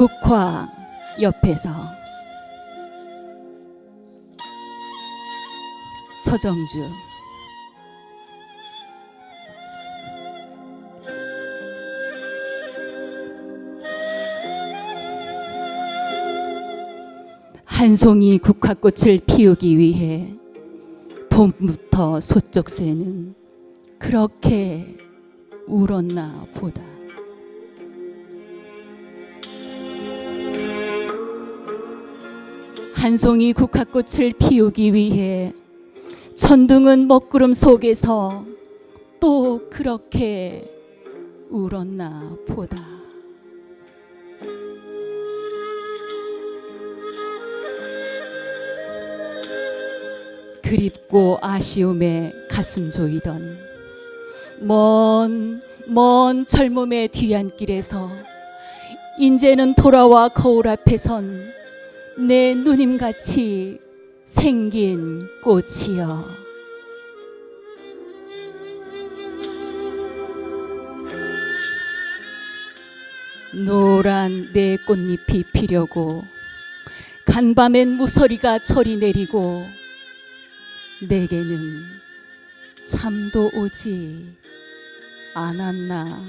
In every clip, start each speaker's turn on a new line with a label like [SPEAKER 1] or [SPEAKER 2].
[SPEAKER 1] 국화 옆에서 서정주. 한 송이 국화꽃을 피우기 위해 봄부터 소쩍새는 그렇게 울었나 보다. 한 송이 국화꽃을 피우기 위해 천둥은 먹구름 속에서 또 그렇게 울었나 보다. 그립고 아쉬움에 가슴 조이던 먼, 먼 젊음의 뒤안길에서 이제는 돌아와 거울 앞에 선 내 누님같이 생긴 꽃이여. 노란 내 꽃잎이 피려고 간밤엔 무서리가 철이 내리고 내게는 잠도 오지 않았나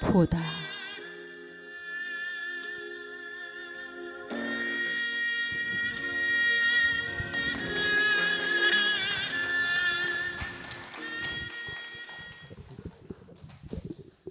[SPEAKER 1] 보다.